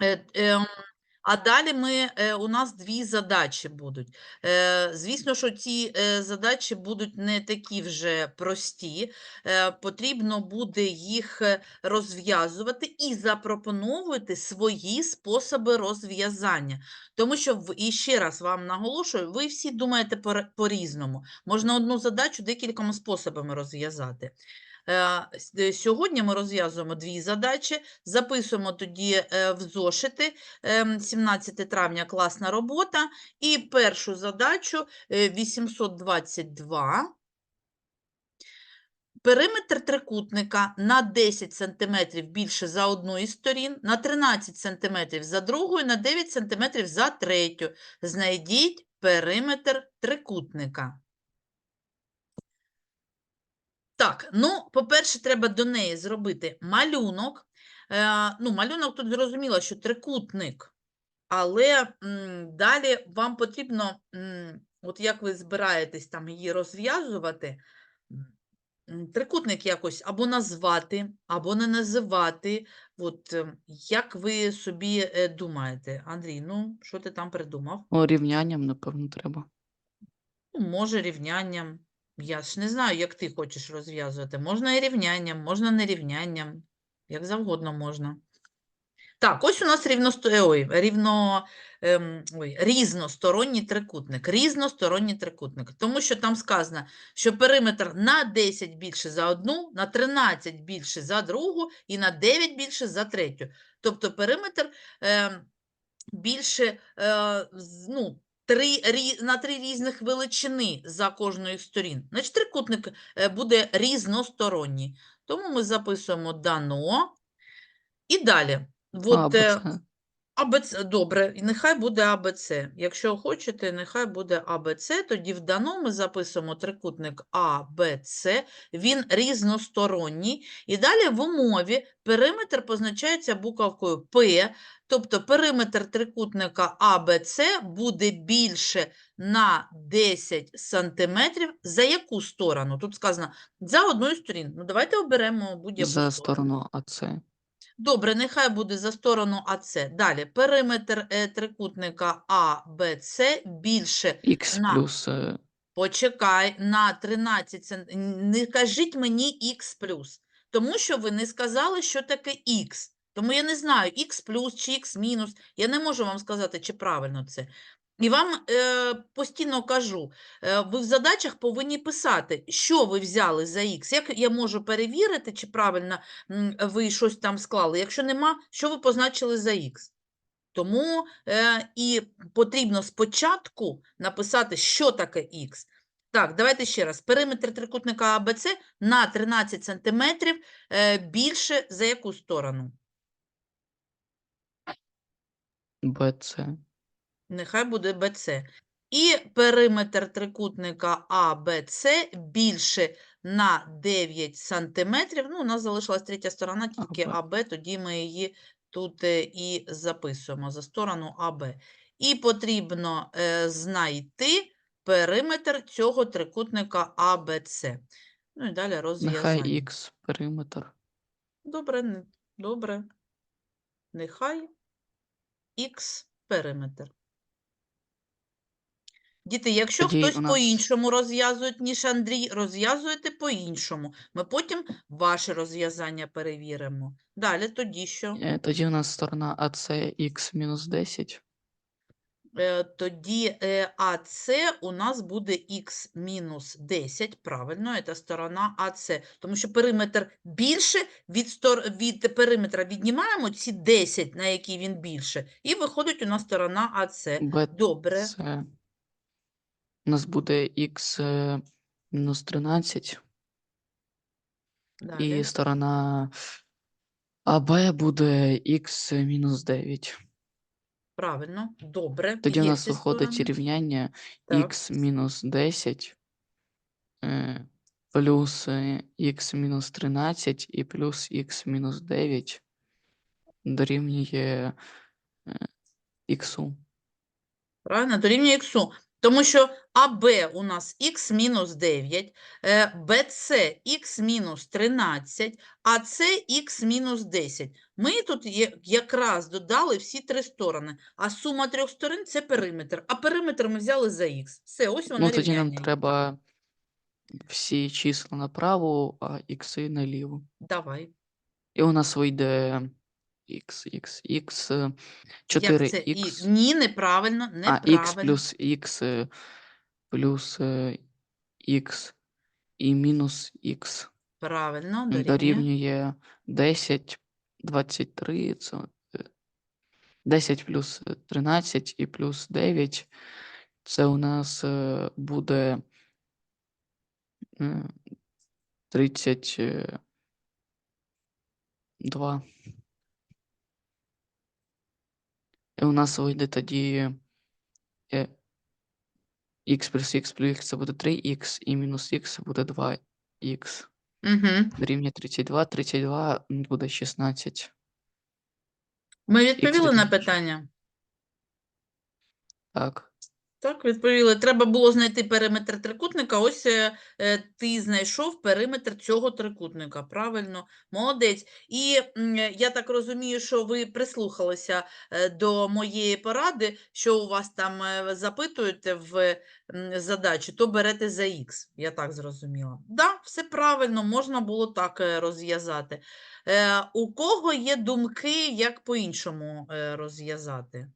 Ем, А далі ми, е, у нас дві задачі будуть. Е, Звісно, що ці е, задачі будуть не такі вже прості. Е, Потрібно буде їх е, розв'язувати і запропоновувати свої способи розв'язання. Тому що, і ще раз вам наголошую, ви всі думаєте по-різному. Можна одну задачу декількома способами розв'язати. Е, е, Сьогодні ми розв'язуємо дві задачі, записуємо тоді е, в зошити ем, 17 травня класна робота. І першу задачу е, 822. Периметр трикутника на 10 см більше за одну із сторін, на 13 см за другу і на 9 см за третю. Знайдіть периметр трикутника. Так, ну, по-перше, треба до неї зробити малюнок. Е, ну, малюнок тут зрозуміло, що трикутник, але м, далі вам потрібно, м, от як ви збираєтесь там її розв'язувати, трикутник якось або назвати, або не називати. От е, як ви собі е, думаєте, Андрій, ну, що ти там придумав? О, рівнянням, напевно, треба. Ну, може, рівнянням. Я ж не знаю, як ти хочеш розв'язувати. Можна і рівнянням, можна не рівнянням. Як завгодно можна. Так, ось у нас рівносто... е, ой, рівно... ем, ой, різносторонній трикутник. Різносторонній трикутник. Тому що там сказано, що периметр на 10 більше за одну, на 13 більше за другу і на 9 більше за третю. Тобто периметр ем, більше е, ну, три, на три різних величини за кожною з сторін. Значить, трикутник е, буде різносторонній. Тому ми записуємо дано. І далі. От, Або е. АБЦ, добре, і нехай буде АБЦ. Якщо хочете, нехай буде АБЦ, тоді в дано ми записуємо трикутник АБЦ, він різносторонній. І далі в умові периметр позначається буковкою П, тобто периметр трикутника АБЦ буде більше на 10 сантиметрів. За яку сторону? Тут сказано за одну із сторін. Ну, давайте оберемо будь-яку За сторону. сторону АЦ. Добре, нехай буде за сторону АЦ. Далі, периметр е, трикутника АБЦ більше, Х На. плюс е, почекай, на 13 см. Не кажіть мені х плюс, тому що ви не сказали, що таке х. Тому я не знаю, х плюс чи х мінус. Я не можу вам сказати, чи правильно це. І вам е, постійно кажу, е, ви в задачах повинні писати, що ви взяли за х. Як я можу перевірити, чи правильно ви щось там склали, якщо нема, що ви позначили за х? Тому е, і потрібно спочатку написати, що таке х. Так, давайте ще раз. Периметр трикутника АБЦ на 13 см е, більше за яку сторону? БЦ. Нехай буде БЦ. І периметр трикутника АБЦ більше на 9 см. Ну, у нас залишилась третя сторона, тільки АБ. АБ, тоді ми її тут е, і записуємо за сторону АБ. І потрібно е, знайти периметр цього трикутника АБЦ. Ну і далі розв'язання. Нехай Х периметр. Добре, добре. Нехай х периметр. Діти, якщо Тоді хтось нас- по-іншому розв'язує, ніж Андрій, розв'язуєте по-іншому. Ми потім ваше розв'язання перевіримо. Далі тоді що? Е, Тоді у нас сторона АС Х мінус 10. Е, Тоді е, АС у нас буде х мінус 10, правильно, це сторона АС. Тому що периметр більше, від, стор... від периметра віднімаємо ці 10, на який він більше, і виходить у нас сторона АС. Добре. БЦ. У нас буде Х е, мінус 13. Далі. І сторона АБ буде Х мінус 9. Правильно, добре. Тоді у Є нас виходить сторони. рівняння Так. х мінус 10 е, плюс е, х мінус 13 і плюс х мінус 9 дорівнює е, х. Правильно, дорівнює іксу. Тому що АБ у нас х мінус 9, е, БЦ х мінус 13, а це х мінус 10. Ми тут якраз додали всі три сторони, а сума трьох сторон – це периметр. А периметр ми взяли за х. Все, ось воно Ну, тоді нам рівняння. треба всі числа направо, а ікси наліво. Давай. І у нас вийде x, x, x, е, Як це? І... 4x, Ні, неправильно, а неправильно. x плюс x е, плюс е, x і мінус x Правильно, дорівнює. дорівнює 10, 23, це е, 10 плюс е, 13 і плюс 9, це у нас е, буде е, 32. І у нас вийде тоді x плюс x плюс x це буде 3x, і мінус x буде 2x. Угу. Рівня 32, 32 м, буде 16. Ми відповіли на питання? Так. Так, відповіли. Треба було знайти периметр трикутника. Ось е, е, ти знайшов периметр цього трикутника. Правильно, молодець. І е, я так розумію, що ви прислухалися е, до моєї поради, що у вас там е, запитують в м, задачі, то берете за х. Я так зрозуміла. Да, все правильно, можна було так е, розв'язати. Е, У кого є думки, як по-іншому е, розв'язати?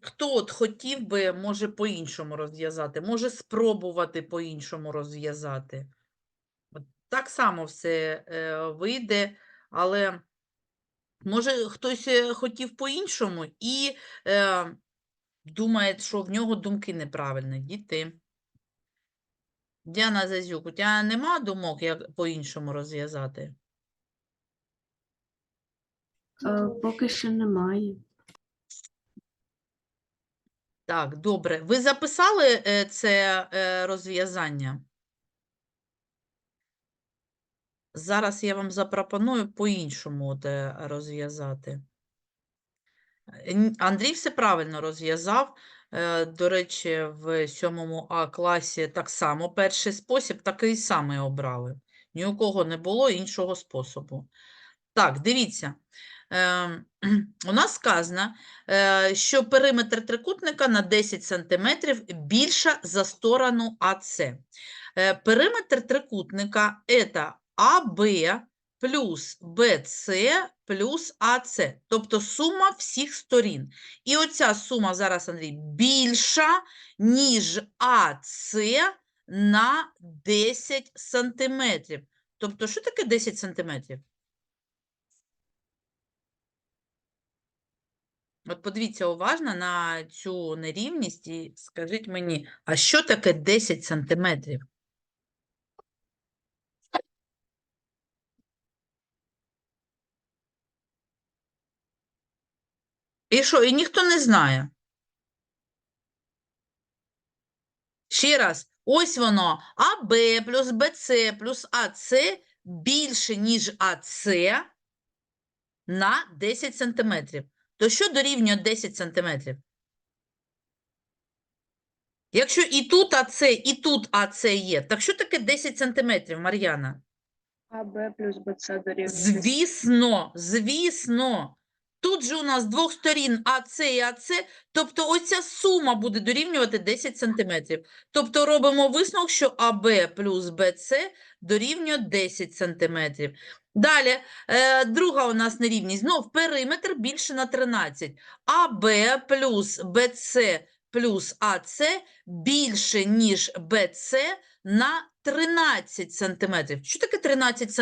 Хто от хотів би, може, по-іншому розв'язати, може спробувати по-іншому розв'язати. Так само все е, вийде, але може хтось е, хотів по-іншому і е, думає, що в нього думки неправильні. Діти. Діана Зазюк, у тебе нема думок, як по-іншому розв'язати? Е, Поки що немає. Так, добре. Ви записали е, це е, розв'язання? Зараз я вам запропоную по-іншому е, розв'язати. Андрій все правильно розв'язав. До речі, в 7 А класі так само перший спосіб такий самий обрали. Ні у кого не було іншого способу. Так, дивіться. Ем, У нас сказано, е, що периметр трикутника на 10 см більша за сторону АС. Е, Периметр трикутника – це АБ плюс БЦ плюс АС, тобто сума всіх сторін. І оця сума зараз, Андрій, більша, ніж АС на 10 сантиметрів. Тобто, що таке 10 сантиметрів? От подивіться уважно на цю нерівність і скажіть мені, а що таке 10 сантиметрів? І що, і ніхто не знає? Ще раз, ось воно, АБ плюс БЦ плюс АЦ більше, ніж АЦ на 10 сантиметрів. То що дорівнює 10 сантиметрів? Якщо і тут АЦ, і тут АЦ є, так що таке 10 сантиметрів, Мар'яна? АБ плюс БЦ дорівнює. Звісно, звісно. Тут же у нас з двох сторін АЦ і АЦ, тобто оця сума буде дорівнювати 10 сантиметрів. Тобто робимо висновок, що АБ плюс БЦ дорівнює 10 сантиметрів. Далі, е, друга у нас нерівність. Знов периметр більше на 13. АБ плюс БЦ плюс АЦ більше, ніж БЦ на 13 сантиметрів. Що таке 13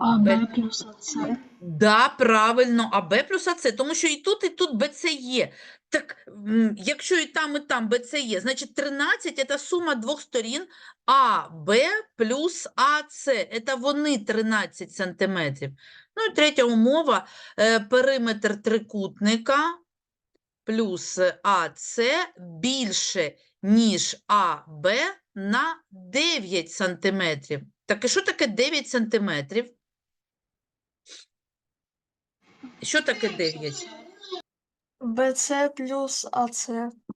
сантиметрів? АБ плюс АЦ. Да, правильно, а Б плюс АЦ, тому що і тут, і тут БЦ є. Так, якщо і там, і там БЦ є, значить 13 – це сума двох сторін АБ плюс АЦ. Це вони 13 сантиметрів. Ну і третя умова, е, периметр трикутника плюс АЦ більше, ніж АБ на 9 сантиметрів. Так і що таке 9 сантиметрів? Що таке 9? БЦ плюс АЦ.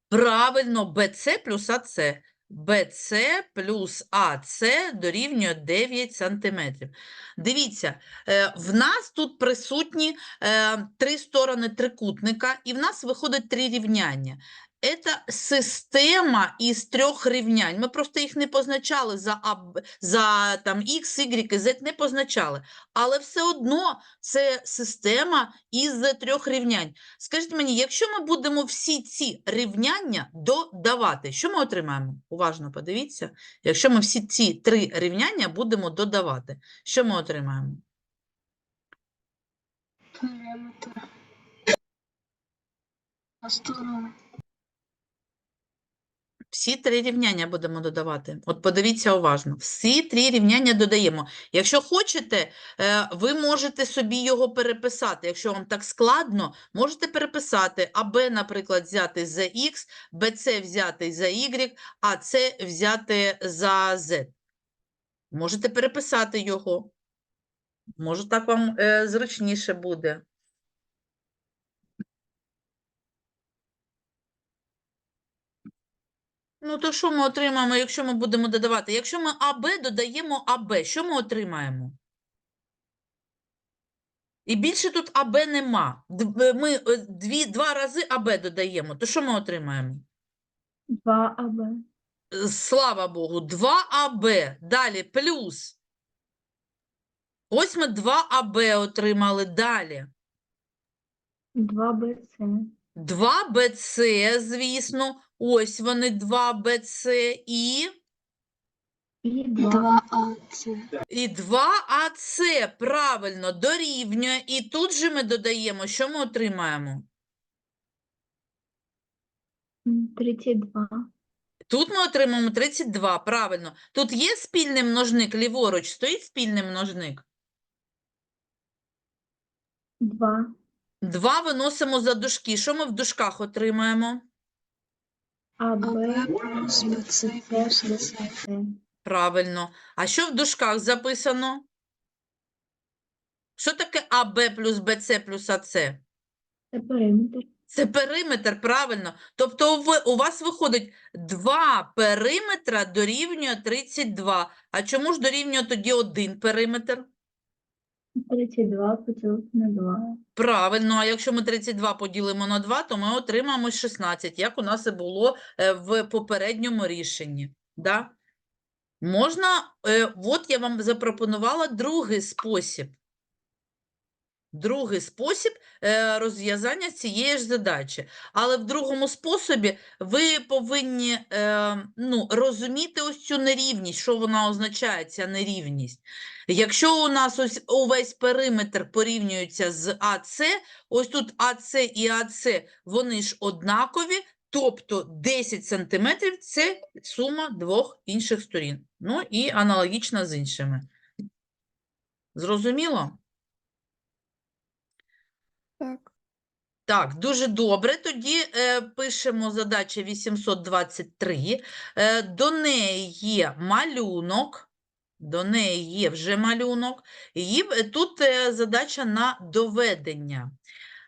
Правильно, BC плюс AC. BC плюс AC дорівнює 9 сантиметрів. Дивіться, е, в нас тут присутні е, три сторони трикутника, і в нас виходить три рівняння. Це система із трьох рівнянь. Ми просто їх не позначали за, за там, X, Y Z, не позначали. Але все одно це система із трьох рівнянь. Скажіть мені, якщо ми будемо всі ці рівняння додавати, що ми отримаємо? Уважно подивіться. Якщо ми всі ці три рівняння будемо додавати, що ми отримаємо? Периметр. На сторону. Всі три рівняння будемо додавати. От подивіться уважно. Всі три рівняння додаємо. Якщо хочете, е, ви можете собі його переписати. Якщо вам так складно, можете переписати АБ, наприклад, взяти за Х, БЦ взяти за Y, а С взяти за Z. Можете переписати його. Може, так вам е, зручніше буде. Ну, то що ми отримаємо, якщо ми будемо додавати? Якщо ми АБ додаємо АБ, що ми отримаємо? І більше тут АБ нема. Е, Ми е, дві, два рази АБ додаємо. То що ми отримаємо? 2 АБ. Е, Слава Богу, 2АБ. Далі плюс. Ось ми 2АБ отримали. Далі. 2 БЦ. 2БЦ, звісно. Ось вони 2БЦ і... І 2 АЦ. І 2АЦ, правильно, дорівнює. І тут же ми додаємо, що ми отримаємо? 32. Тут ми отримаємо 32, правильно. Тут є спільний множник ліворуч, стоїть спільний множник. 2. 2 виносимо за дужки. Що ми в дужках отримаємо? АБ плюс БЦ плюс БЦ. Правильно. А що в дужках записано? Що таке АБ плюс БЦ плюс АЦ? Це периметр. Це периметр, правильно. Тобто у, у вас виходить 2 периметра дорівнює 32. А чому ж дорівнює тоді один периметр? 32 поділити на 2. Правильно, а якщо ми 32 поділимо на 2, то ми отримаємо 16, як у нас і було е, в попередньому рішенні. Да? Можна, е, от я вам запропонувала другий спосіб. Другий спосіб е, розв'язання цієї ж задачі. Але в другому способі ви повинні е, ну, розуміти ось цю нерівність, що вона означає, ця нерівність. Якщо у нас ось увесь периметр порівнюється з АЦ, ось тут АЦ і АЦ, вони ж однакові, тобто 10 сантиметрів – це сума двох інших сторін. Ну і аналогічно з іншими. Зрозуміло? Так. Так, дуже добре. Тоді е, пишемо задача 823. Е, до неї є малюнок. До неї є вже малюнок. І тут е, задача на доведення.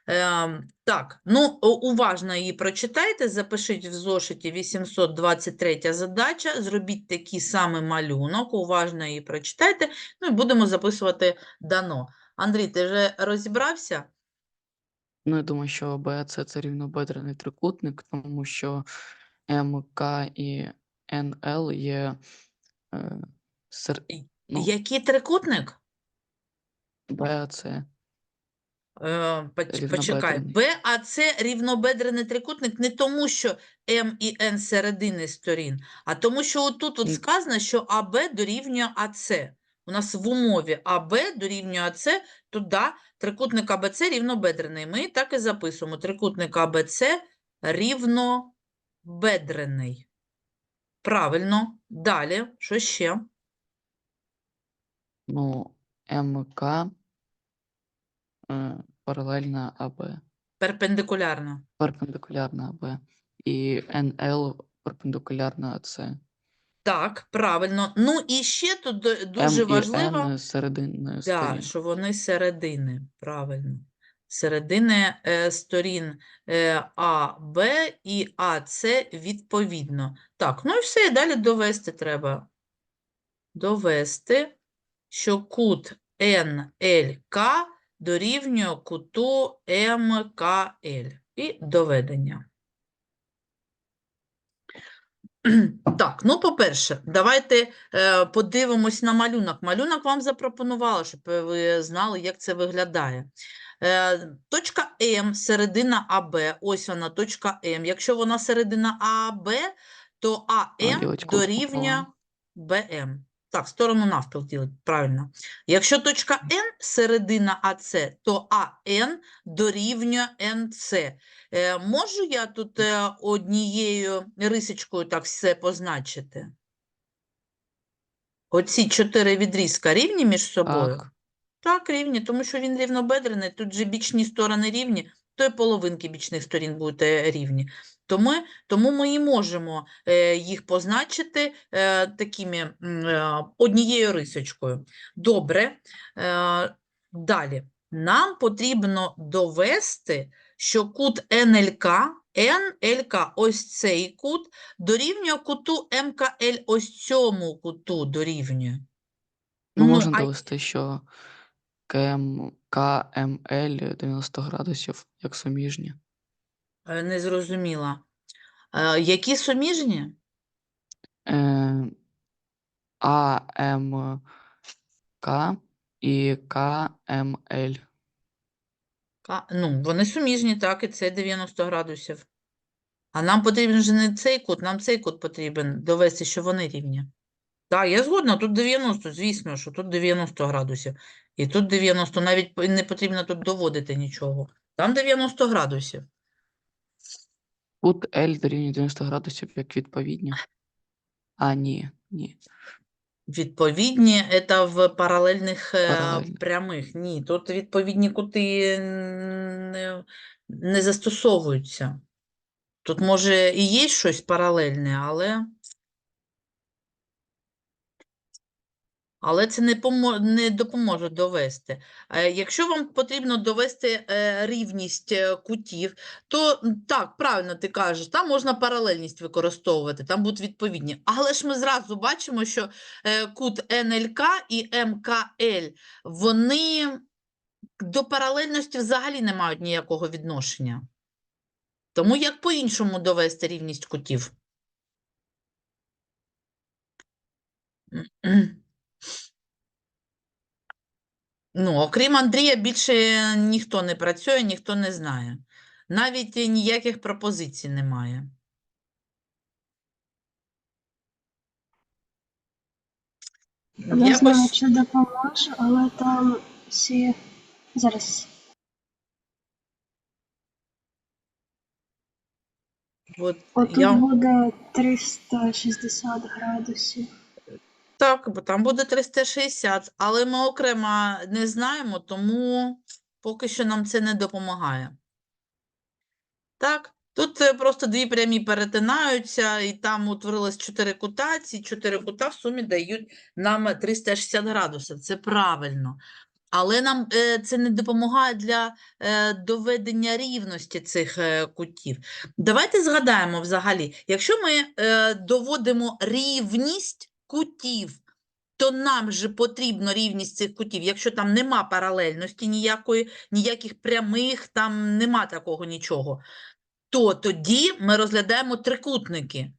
Е, так, ну уважно її прочитайте, запишіть в зошиті 823 задача, зробіть такий самий малюнок, уважно її прочитайте, ну і будемо записувати дано. Андрій, ти вже розібрався? Ну, я думаю, що БЦ це рівнобедрений трикутник, тому що МК і НЛ є е, сер... Ну. Який трикутник? БЦ. Е, поч- Почекай, Рівнобедрений. БАЦ рівнобедрений трикутник не тому, що М і Н середини сторін, а тому, що отут от Ні. сказано, що АБ дорівнює АЦ. У нас в умові АБ дорівнює АЦ, то да, трикутник АБЦ рівнобедрений. Ми так і записуємо. Трикутник АБЦ рівнобедрений. Правильно. Далі, що ще? Ну, МК е, паралельна АБ, Перпендикулярно. перпендикулярна АБ. І НЛ перпендикулярна АЦ. Так, правильно. Ну і ще тут дуже М і важливо. Н Да, сторін. що вони середини, правильно. середини е, сторін е, А, Б і АС відповідно. Так, ну і все, і далі довести треба. Довести, що кут НЛК дорівнює куту МКЛ. І доведення. Так, ну, по-перше, давайте е, подивимось на малюнок. Малюнок вам запропонувала, щоб ви знали, як це виглядає. Е, точка М, середина АБ, ось вона, точка М. Якщо вона середина АБ, то АМ дорівнює. БМ. Так, сторону навпіл ділить, правильно. Якщо точка N середина АС, то АН дорівнює НС. Е, можу я тут е, однією рисочкою так все позначити? Оці чотири відрізка рівні між собою? Так. Так, рівні, тому що він рівнобедрений, тут же бічні сторони рівні, то й половинки бічних сторін будуть рівні. Тому, тому ми і можемо е, їх позначити е, такими е, однією рисочкою. Добре. Далі. Нам потрібно довести, що кут НЛК, НЛК, ось цей кут, дорівнює куту МКЛ, ось цьому куту дорівнює. Ну, Ну, можна а довести, що КМ, КМЛ 90 градусів як суміжні. Е, Не зрозуміла. Е, Які суміжні? Е, АМК і КМЛ. Ка- Ну, вони суміжні, так, і це 90 градусів. А нам потрібен же не цей кут, нам цей кут потрібен довести, що вони рівні. Так, я згодна, тут 90, звісно, що тут 90 градусів. І тут 90, навіть не потрібно тут доводити нічого. Там 90 градусів. Кут L дорівнює 90 градусів як відповідні. А, ні, ні. Відповідні, це в паралельних е, Паралельних. прямих. Ні, тут відповідні кути не, не застосовуються. Тут, може, і є щось паралельне, але, але це не, не допоможе довести. Е, Якщо вам потрібно довести е, рівність е, кутів, то так, правильно ти кажеш, там можна паралельність використовувати, там будуть відповідні. Але ж ми зразу бачимо, що кут НЛК і МКЛ, вони до паралельності взагалі не мають ніякого відношення. Тому як по-іншому довести рівність кутів? Ну, окрім Андрія, більше ніхто не працює, ніхто не знає. Навіть ніяких пропозицій немає. Не знаю, Якось чи допоможе, але там всі зараз от отут я... буде 360 градусів. Так, бо там буде 360, але ми окремо не знаємо, тому поки що нам це не допомагає. Так, тут е, просто дві прямі перетинаються, і там утворилось чотири кута. Ці чотири кута в сумі дають нам 360 градусів. Це правильно. Але нам е, це не допомагає для е, доведення рівності цих кутів. Давайте згадаємо взагалі, якщо ми доводимо рівність кутів, то нам же потрібно рівність цих кутів, якщо там нема паралельності ніякої, ніяких прямих, там нема такого нічого, то тоді ми розглядаємо трикутники.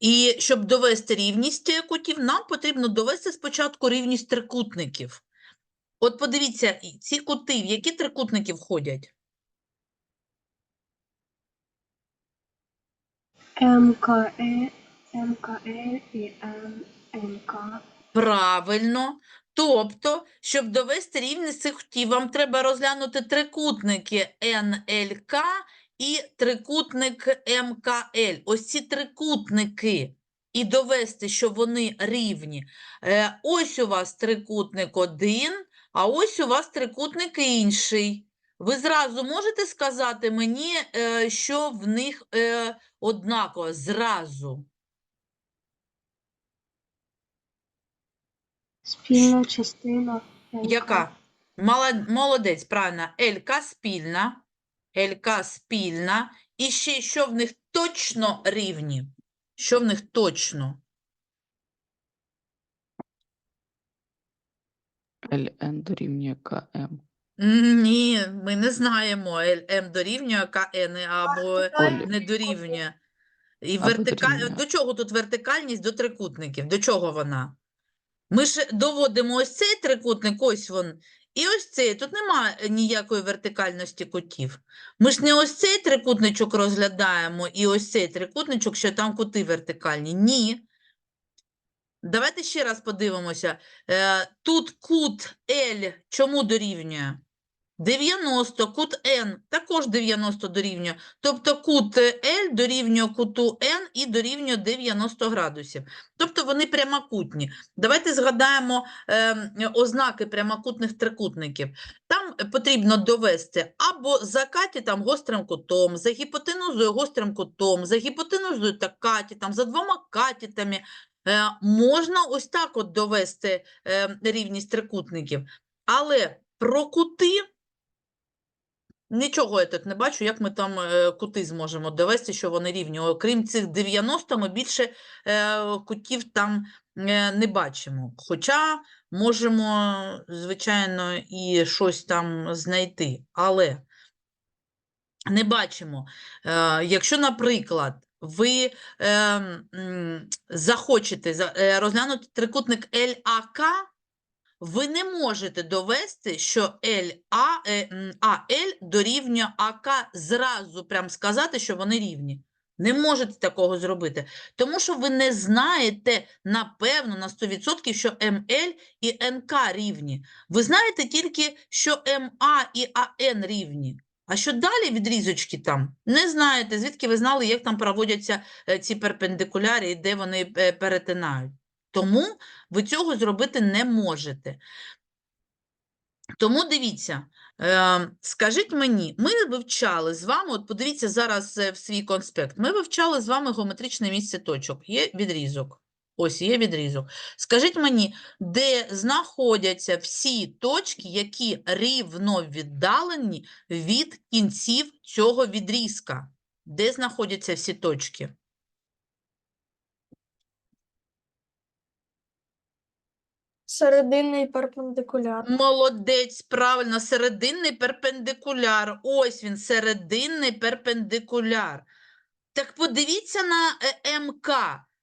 І щоб довести рівність кутів, нам потрібно довести спочатку рівність трикутників. От подивіться, ці кути, в які трикутники входять? МКЕ, МКЕ і МНК. Правильно. Тобто, щоб довести рівність цих кутів, вам треба розглянути трикутники НЛК і трикутник МКЛ. Ось ці трикутники. І довести, що вони рівні. Е, ось у вас трикутник один, а ось у вас трикутник інший. Ви зразу можете сказати мені, е, що в них е, однаково? Зразу. Спільна частина. Яка? Молод- Молодець, правильно. ЛК спільна. ЛК спільна. І ще що в них точно рівні? Що в них точно? LN дорівнює КМ. Ні, ми не знаємо. ЛМ дорівнює КН або не дорівнює. І вертикаль... До чого тут вертикальність до трикутників? До чого вона? Ми ж доводимо ось цей трикутник, ось він, і ось цей. Тут немає ніякої вертикальності кутів. Ми ж не ось цей трикутничок розглядаємо і ось цей трикутничок, що там кути вертикальні. Ні. Давайте ще раз подивимося. Е, Тут кут L чому дорівнює? 90, кут N також 90 дорівнює. Тобто кут L дорівнює куту N і дорівнює 90 градусів. Тобто вони прямокутні. Давайте згадаємо е, ознаки прямокутних трикутників. Там потрібно довести або за катетом гострим кутом, за гіпотенузою гострим кутом, за гіпотенузою та катетом, за двома катетами. Е, можна ось так от довести е, рівність трикутників. Але про кути нічого я тут не бачу, як ми там е, кути зможемо довести, що вони рівні. Окрім цих 90, ми більше е, кутів там е, не бачимо. Хоча можемо, звичайно, і щось там знайти, але не бачимо. Якщо, наприклад, ви е, захочете розглянути трикутник LAK, ви не можете довести, що е, AL дорівнює АК зразу прям сказати, що вони рівні. Не можете такого зробити, тому що ви не знаєте напевно на 100%, що МЛ і НК рівні. Ви знаєте тільки, що МА і АН рівні. А що далі відрізочки там? Не знаєте, звідки ви знали, як там проводяться е, ці перпендикуляри і де вони е, перетинають. Тому ви цього зробити не можете. Тому дивіться, е, скажіть мені, ми вивчали з вами, от подивіться зараз е, в свій конспект, ми вивчали з вами геометричне місце точок. Є відрізок. Ось є відрізок. Скажіть мені, де знаходяться всі точки, які рівно віддалені від кінців цього відрізка? Де знаходяться всі точки? Серединний перпендикуляр. Молодець, правильно, серединний перпендикуляр. Ось він, серединний перпендикуляр. Так подивіться на е, МК.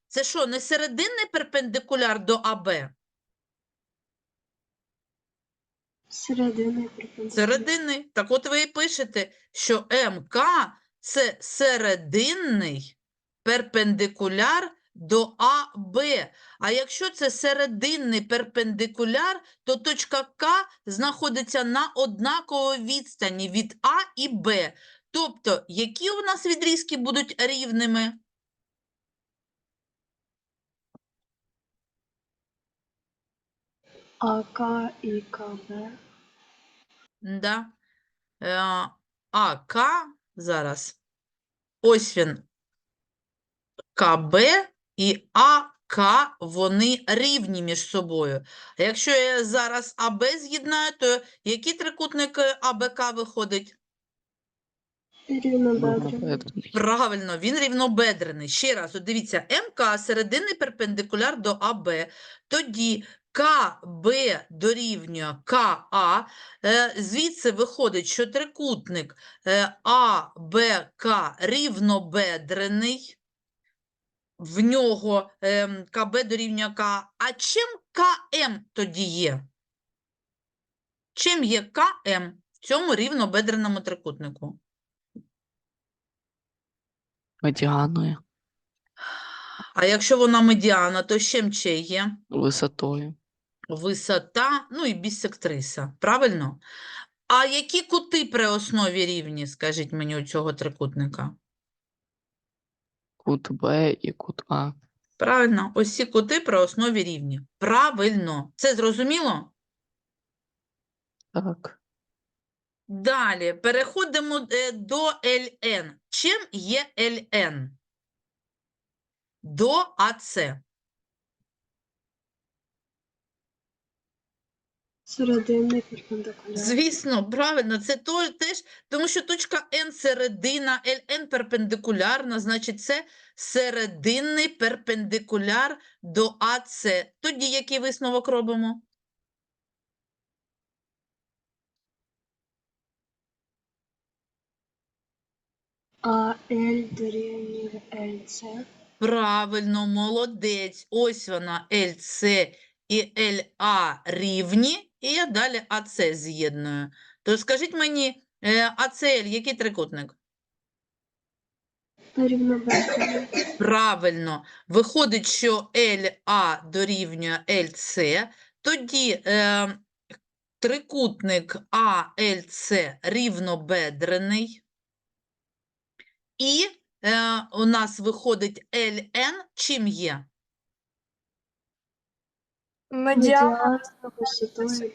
Це що, не серединний перпендикуляр до АБ? Середини перпендикуляр. Серединний. Так от ви і пишете, що МК – це серединний перпендикуляр до АБ. А якщо це серединний перпендикуляр, то точка К знаходиться на однаковій відстані від А і Б. Тобто, які у нас відрізки будуть рівними? АК і КБ. Да. Е, АК зараз. Ось він. КБ і АК, вони рівні між собою. А якщо я зараз АБ з'єднаю, то який трикутник е, АБК виходить? Рівнобедрений. Рівнобедрений. Правильно, він рівнобедрений. Ще раз, от дивіться, МК серединний перпендикуляр до АБ. Тоді КБ дорівнює КА. Е, Звідси виходить, що трикутник е, АБК рівнобедрений. В нього ем, КБ дорівнює К. А чим КМ тоді є? Чим є КМ в цьому рівнобедреному трикутнику? Медіаною, А якщо вона медіана, то з чим ще є? висотою, Висота, ну і бісектриса, правильно? А які кути при основі рівні, скажіть мені, у цього трикутника? Кут Б і кут А. Правильно, ось ці кути при основі рівні. Правильно. Це зрозуміло? Так. Далі переходимо е, до ЛН. Чим є ЛН? До АЦ. Серединний перпендикуляр. Звісно, правильно, це то, теж, тому що точка N середина, LN перпендикулярна, значить це серединний перпендикуляр до АС. Тоді який висновок робимо? А L дорівнює LC. Правильно, молодець. Ось вона LC і LA рівні, і я далі АС з'єдную. То скажіть мені, е, АЦЛ, який трикутник? Правильно. Виходить, що LA дорівнює LC. Тоді е, трикутник ALC рівнобедрений. І е, у нас виходить LN чим є? Медіана.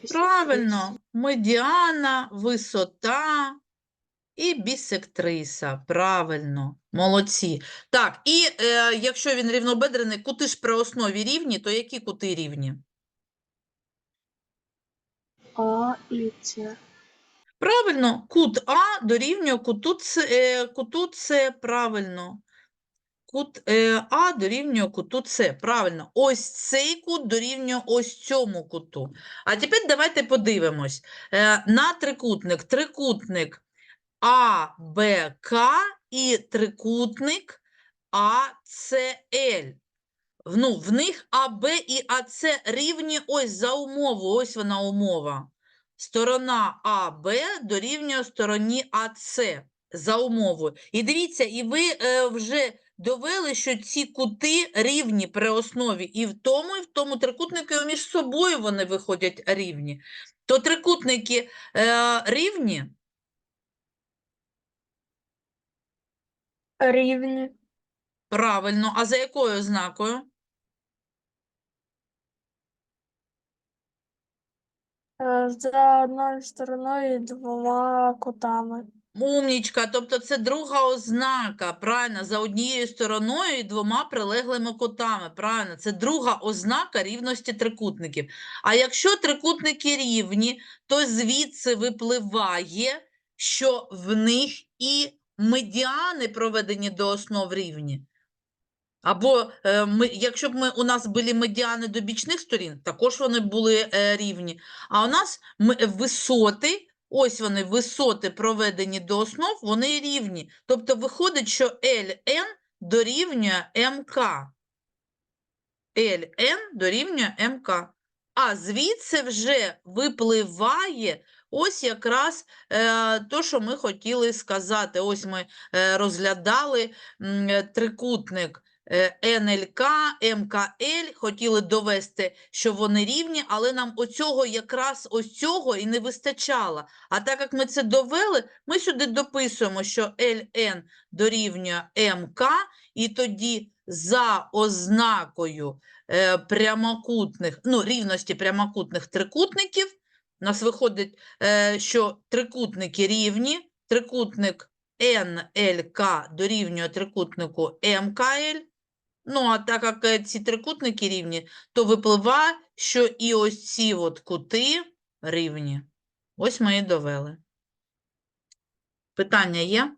Правильно. Медіана, висота і бісектриса. Правильно. Молодці. Так, і е, якщо він рівнобедрений, кути ж при основі рівні, то які кути рівні? А і С. Правильно, кут А дорівнює куту С, е, куту С, правильно. Кут е, А дорівнює куту С, правильно. Ось цей кут дорівнює ось цьому куту. А тепер давайте подивимось е, на трикутник. Трикутник АБК і трикутник АЦЛ. Ну, в них АБ і АЦ рівні ось за умову, ось вона умова. Сторона АБ дорівнює стороні АЦ за умовою. І дивіться, і ви е, вже довели, що ці кути рівні при основі і в тому, і в тому трикутнику і між собою вони виходять рівні. То трикутники е, рівні? Рівні. Правильно. А за якою ознакою? Е, За одною стороною і двома кутами. Умнічка, тобто це друга ознака, правильно, за однією стороною і двома прилеглими кутами, правильно, це друга ознака рівності трикутників. А якщо трикутники рівні, то звідси випливає, що в них і медіани проведені до основ рівні. Або е, ми, якщо б ми, у нас були медіани до бічних сторін, також вони були е, рівні. А у нас ми, висоти, ось вони, висоти проведені до основ, вони рівні. Тобто виходить, що LN дорівнює МК. LN дорівнює МК. А звідси вже випливає ось якраз е, то, що ми хотіли сказати. Ось ми е, розглядали м, трикутник НЛК, МКЛ, хотіли довести, що вони рівні, але нам оцього якраз ось цього і не вистачало. А так як ми це довели, ми сюди дописуємо, що ЛН дорівнює МК, і тоді за ознакою е, прямокутних, ну, рівності прямокутних трикутників, у нас виходить, е, що трикутники рівні, трикутник НЛК дорівнює трикутнику МКЛ. Ну, а так як е, ці трикутники рівні, то випливає, що і ось ці от кути рівні. Ось ми і довели. Питання є?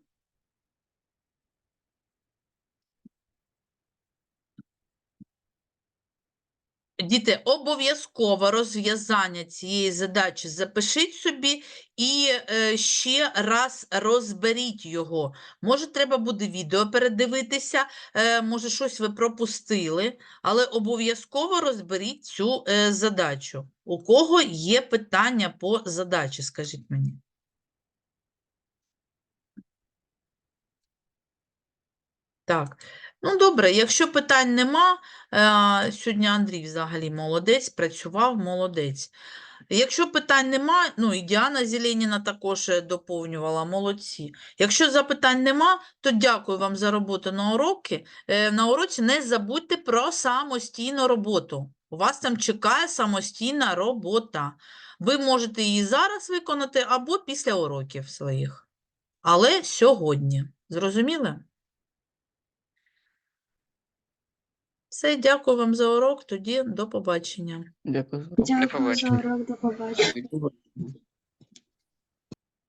Діти, обов'язково розв'язання цієї задачі запишіть собі і е, ще раз розберіть його. Може, треба буде відео передивитися, е, може, щось ви пропустили, але обов'язково розберіть цю е, задачу. У кого є питання по задачі, скажіть мені. Так, ну добре, якщо питань нема, е, сьогодні Андрій взагалі молодець, працював, молодець. Якщо питань нема, ну і Діана Зеленіна також е, доповнювала, молодці. Якщо запитань нема, то дякую вам за роботу на уроки. Е, На уроці не забудьте про самостійну роботу. У вас там чекає самостійна робота. Ви можете її зараз виконати або після уроків своїх. Але сьогодні. Зрозуміли? Все, дякую вам за урок. Тоді до побачення. Дякую за. Дякую за урок. До побачення.